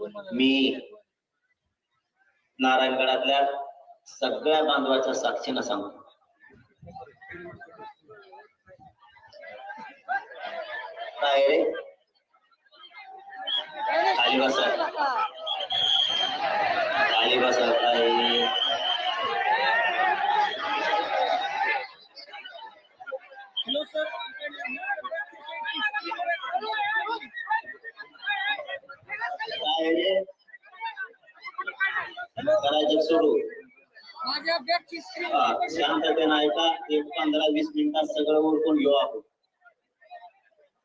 मी नारायणगडातल्या सगळ्या बांधवाच्या साक्षीनं सांगतो. काय रे? खाली बसा काय करायचं सोडू शांततेनं ऐका एक पंधरा वीस मिनिटात सगळं ओळखून घेऊ आपण.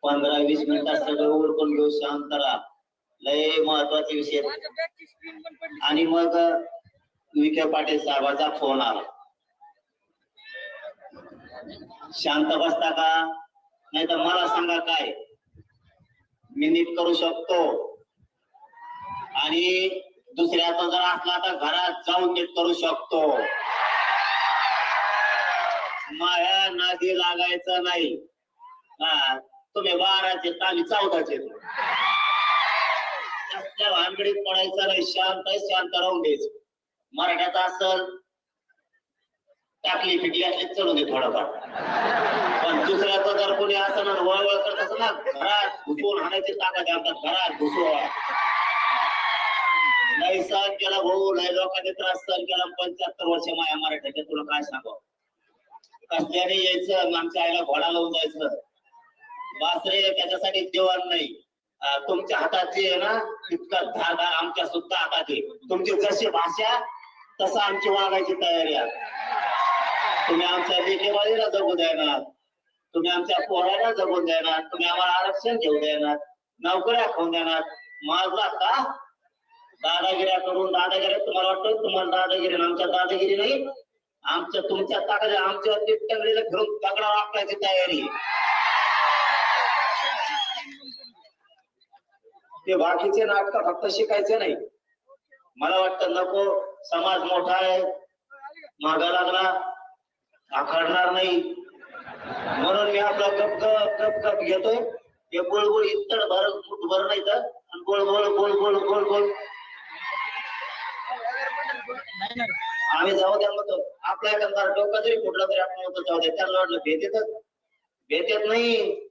पंधरा वीस मिनिटात सगळं ओळखून घेऊ शांत राहा. लय महत्त्वाचे विषय आणि मग विखे पाटील साहेबाचा फोन आला. शांत बसता का? नाही तर मला सांगा काय? मी नीट करू शकतो. आणि दुसऱ्याचा जर असला तर घरात जाऊन नीट करू शकतो. माया नादी लागायचं नाही. हा तुम्ही बाराचे आम्ही चौदाचे. त्या भानगडीत पडायचं नाही शांत शांत राहून द्यायचं मराठ्याचा असल टाकली पिकली असली चढून दे थोडंफार. पण दुसऱ्याचं जर कोणी असं ना वळवळ करत असं ना घरात घुसून हाणायची ताकद आमच्या घरात घुसवा नाही सहन केला भाऊ नाही लोकांनी त्रास सहन केला. पंच्याहत्तर वर्ष माया मराठ्याच्या तुला काय सांगाव कसल्याने यायचं? आमच्या आईला घोडा लावून जायचं. बासरे त्याच्यासाठी जेवण नाही. तुमच्या हाताची आहे ना तितकं धागा आमच्या सुद्धा हातात आहे तुमची जशी भाषा तसं आमची वागायची तयारी आहे. तुम्ही आमच्या लेखेबाजीला जगू देणार. तुम्ही आमच्या पोराला जगून देणार. तुम्ही आम्हाला आरक्षण घेऊ देणार. नोकऱ्या खाऊन देणार. माझा का दादागिऱ्या करून दादागिऱ्या तुम्हाला वाटतं? तुम्हाला दादागिरी आमच्या दादागिरी नाही. आमच्या तुमच्या ताकद आमच्या तगडीला घेऊन तगडा वापरायची तयारी. ते बाकीचे नाटक फक्त शिकायचे नाही. मला वाटतं नको समाज मोठा आहे. मागा लागला आखडणार नाही. म्हणून मी आपला गप गप गप गप घेतोय. हे गोळगोळ इतड भर भर नाही तर. आणि गोळ गोळ गोळ गोळ गोळ गोळ आम्ही जाऊ द्या म्हणतो. आपल्या एखादा डोकं जरी फुटलं तरी आपण म्हणतो जाऊ द्या त्यांना वाटलं भेट येतात भेट येत नाही.